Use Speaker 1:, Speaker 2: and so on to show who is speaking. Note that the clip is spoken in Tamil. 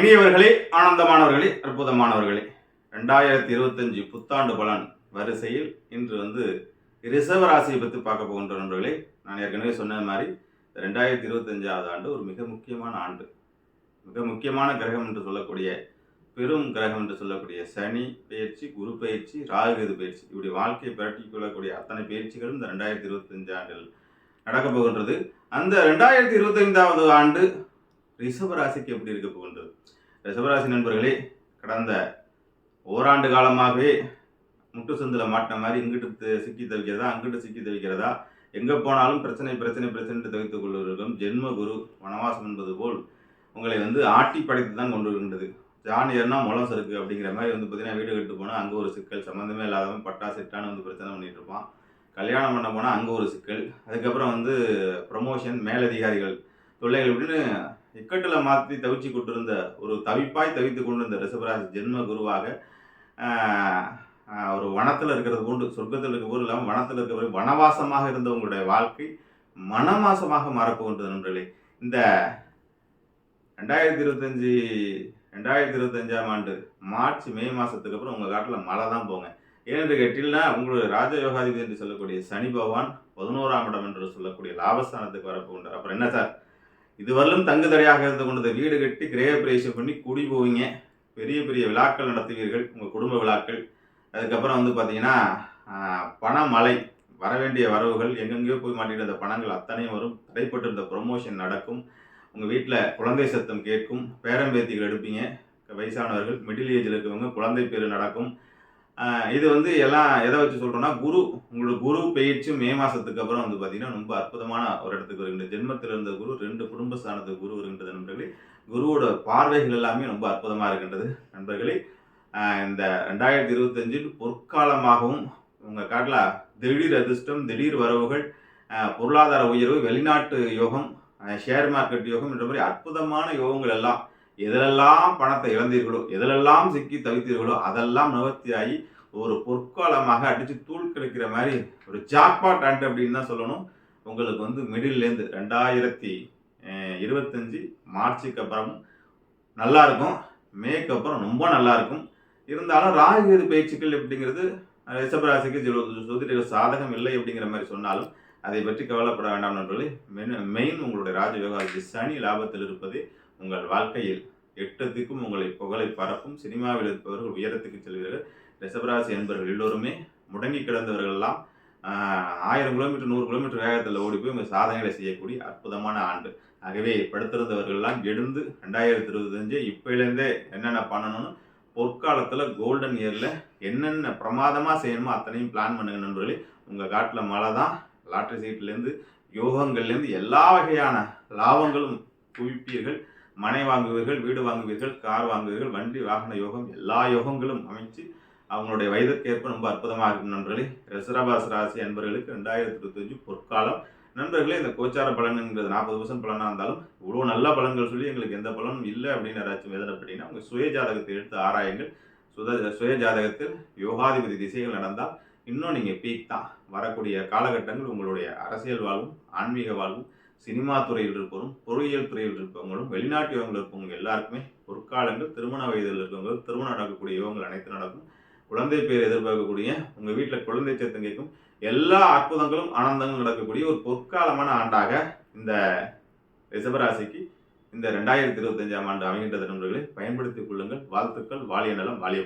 Speaker 1: இனியவர்களே ஆனந்தமானவர்களே அற்புதமானவர்களே. ரெண்டாயிரத்தி இருபத்தஞ்சு புத்தாண்டு பலன் வரிசையில் இன்று வந்து ரிசர்வ ராசியை பற்றி பார்க்க போகின்ற நண்பர்களே. நான் ஏற்கனவே சொன்ன மாதிரி ரெண்டாயிரத்தி இருபத்தஞ்சாவது ஆண்டு ஒரு மிக முக்கியமான ஆண்டு. மிக முக்கியமான கிரகம் என்று சொல்லக்கூடிய பெரும் கிரகம் என்று சொல்லக்கூடிய சனி பயிற்சி குரு பயிற்சி ராகுகேது பயிற்சி. இப்படி வாழ்க்கையை பிரட்டி கொள்ளக்கூடிய அத்தனை பயிற்சிகளும் இந்த ரெண்டாயிரத்தி இருபத்தஞ்சு ஆண்டில் நடக்கப் போகின்றது. அந்த ரெண்டாயிரத்தி இருபத்தைந்தாவது ஆண்டு ரிஷபராசிக்கு எப்படி இருக்க போகின்றது? ரிஷபராசி நண்பர்களே கடந்த ஓராண்டு காலமாகவே முட்டு சந்தில் மாட்டின மாதிரி இங்கிட்டு சிக்கி தவிக்கிறதா அங்கிட்டு சிக்கி தவிக்கிறதா எங்கே போனாலும் பிரச்சனை பிரச்சனை பிரச்சனை தவித்துக் கொள்வர்களும் ஜென்ம குரு வனவாசம் என்பது போல் உங்களை வந்து ஆட்டி படைத்து தான் கொண்டு வருகின்றது. ஜான் ஏறினா முளம் அப்படிங்கிற மாதிரி வந்து பார்த்தீங்கன்னா வீடு கட்டு போனால் அங்கே ஒரு சிக்கல் சம்மந்தமே இல்லாதவன் பட்டா சிட்டான்னு வந்து பிரச்சனை பண்ணிகிட்டு இருப்பான். கல்யாணம் பண்ண போனால் அங்கே ஒரு சிக்கல் அதுக்கப்புறம் வந்து ப்ரமோஷன் மேலதிகாரிகள் தொல்லைகள் இப்படின்னு இக்கட்டில் மாற்றி தவிச்சு கொண்டிருந்த ஒரு தவிப்பாய் தவித்து கொண்டிருந்த ரிஷபராசி ஜென்ம குருவாக ஒரு வனத்தில் இருக்கிறது போன்று சொர்க்கத்தில் இருக்க போது இல்லாமல் வனத்தில் இருக்கிற வனவாசமாக இருந்த உங்களுடைய வாழ்க்கை மனமாசமாக மாறப்போகின்றது நண்பர்களே. இந்த ரெண்டாயிரத்தி இருபத்தஞ்சி ரெண்டாயிரத்தி இருபத்தஞ்சாம் ஆண்டு மார்ச் மே மாதத்துக்கு அப்புறம் உங்கள் காட்டில் மழை தான் போங்க. ஏனென்று கேட்டீங்கன்னா உங்களுடைய ராஜயோகாதிபதி என்று சொல்லக்கூடிய சனி பகவான் பதினோராம் இடம் என்று சொல்லக்கூடிய லாபஸ்தானத்துக்கு வரப்போகின்றார். அப்புறம் என்ன சார்? இதுவரையிலும் தங்கு தடையாக இருந்து கொண்டது வீடு கட்டி கிரக பிரவேசம் பண்ணி குடி போவீங்க. பெரிய பெரிய விழாக்கள் நடத்துவீர்கள் உங்கள் குடும்ப விழாக்கள். அதுக்கப்புறம் வந்து பார்த்தீங்கன்னா பணமழை வர வேண்டிய வரவுகள் எங்கெங்கேயோ போய் மாட்டிட்டு அந்த பணங்கள் அத்தனையும் வரும். தடைப்பட்டிருந்த ப்ரொமோஷன் நடக்கும். உங்கள் வீட்டில் குழந்தை சத்தம் கேட்கும். பேரம்பேத்திகள் எடுப்பீங்க. வயசானவர்கள் மிடில் ஏஜில் இருக்கவங்க குழந்தை பேர் நடக்கும். இது வந்து எல்லாம் எதை வச்சு சொல்கிறோன்னா குரு உங்களோட குரு பயிற்சி மே மாதத்துக்கு அப்புறம் வந்து பார்த்தீங்கன்னா ரொம்ப அற்புதமான ஒரு இடத்துக்கு வருகின்ற ஜென்மத்தில் இருந்த குரு ரெண்டு குடும்ப ஸ்தானத்துக்கு குரு வருகின்றது நண்பர்களே குருவோட பார்வைகள் எல்லாமே ரொம்ப அற்புதமாக இருக்கின்றது நண்பர்களே. இந்த ரெண்டாயிரத்தி இருபத்தஞ்சில் பொற்காலமாகவும் உங்கள் காட்டில் திடீர் அதிர்ஷ்டம் திடீர் வரவுகள் பொருளாதார உயர்வு வெளிநாட்டு யோகம் ஷேர் மார்க்கெட் யோகம் என்ற மாதிரி அற்புதமான யோகங்கள் எல்லாம் எதிலெல்லாம் பணத்தை இழந்தீர்களோ எதிலெல்லாம் சிக்கி தவித்தீர்களோ அதெல்லாம் நிவர்த்தியாகி ஒரு பொற்காலமாக அடித்து தூள் கிடைக்கிற மாதிரி ஒரு ஜாக்பாட் ஆண்டு அப்படின்னு தான் சொல்லணும். உங்களுக்கு வந்து மிடில்லேருந்து ரெண்டாயிரத்தி இருபத்தஞ்சி மார்ச்சுக்கு அப்புறம் நல்லாயிருக்கும் மேக்கு அப்புறம் ரொம்ப நல்லா இருக்கும். இருந்தாலும் ராகுகேது பயிற்சிகள் அப்படிங்கிறது ரிஷபராசிக்கு ஜோ- ஜோதிடர்கள் சாதகம் இல்லை அப்படிங்கிற மாதிரி சொன்னாலும் அதை பற்றி கவலைப்பட வேண்டாம் நண்பர்களே. மெயின் மெயின் உங்களுடைய ராஜயோகாதிபதி சனி லாபத்தில் இருப்பது உங்கள் வாழ்க்கையில் எட்டத்துக்கும் உங்களை புகழை பரப்பும். சினிமாவில் இருப்பவர்கள் உயரத்துக்கு செல்வீர்கள். ரிஷபராசி என்பவர்கள் எல்லோருமே முடங்கி கிடந்தவர்கள்லாம் ஆயிரம் கிலோமீட்டர் நூறு கிலோமீட்டர் வேகத்தில் ஓடி போய் உங்கள் சாதனைகளை செய்யக்கூடிய அற்புதமான ஆண்டு. ஆகவே படுத்திருந்தவர்கள்லாம் எழுந்து ரெண்டாயிரத்தி இருபத்தஞ்சு இப்போலேருந்தே என்னென்ன பண்ணணும்னு பொற்காலத்தில் கோல்டன் இயரில் என்னென்ன பிரமாதமாக செய்யணுமோ அத்தனையும் பிளான் பண்ணுங்க நண்பர்களே. உங்கள் காட்டில் மழை தான் லாட்ரி சீட்லேருந்து யோகங்கள்லேருந்து எல்லா வகையான லாபங்களும் குவிப்பீர்கள். மனை வாங்குவீர்கள் வீடு வாங்குவீர்கள் கார் வாங்குவீர்கள் வண்டி வாகன யோகம் எல்லா யோகங்களும் அமைச்சு அவங்களுடைய வயதுக்கேற்ப ரொம்ப அற்புதமாக இருக்கும் நண்பர்களே. ரிசரபாஸ் ராசி அன்பர்களுக்கு ரெண்டாயிரத்தி இருபத்தஞ்சு பொற்காலம். நண்பர்களே இந்த கோச்சார பலன்கிறது நாற்பது பர்சன்ட் பலனாக இருந்தாலும் இவ்வளோ நல்ல பலன்கள் சொல்லி எங்களுக்கு எந்த பலனும் இல்லை அப்படின்னு யாராச்சும் அப்படின்னா உங்கள் சுய ஜாதகத்தை எடுத்து ஆராயுங்கள். சுத சுய ஜாதகத்தில் யோகாதிபதி திசைகள் நடந்தால் இன்னும் நீங்கள் பீக் தான். வரக்கூடிய காலகட்டங்கள் உங்களுடைய அரசியல் வாழ்வும் ஆன்மீக வாழ்வும் சினிமா துறையில் இருப்பவரும் பொறியியல் துறையில் இருப்பவங்களும் வெளிநாட்டு யோகங்கள் இருப்பவங்க எல்லாருக்குமே பொற்காலங்கள் திருமண வயதில் இருக்கவங்க திருமணம் நடக்கக்கூடிய யோகங்கள் அனைத்து நடக்கும். குழந்தை பேர் எதிர்பார்க்கக்கூடிய உங்கள் வீட்டில் குழந்தை சேர்த்தம் கேட்கும் எல்லா அற்புதங்களும் ஆனந்தங்களும் நடக்கக்கூடிய ஒரு பொற்காலமான ஆண்டாக இந்த ரிசபராசிக்கு இந்த ரெண்டாயிரத்தி இருபத்தஞ்சாம் ஆண்டு அமைகின்ற நண்பர்களை. பயன்படுத்திக் கொள்ளுங்கள். வாழ்த்துக்கள். வாலிய நலம் வாழிய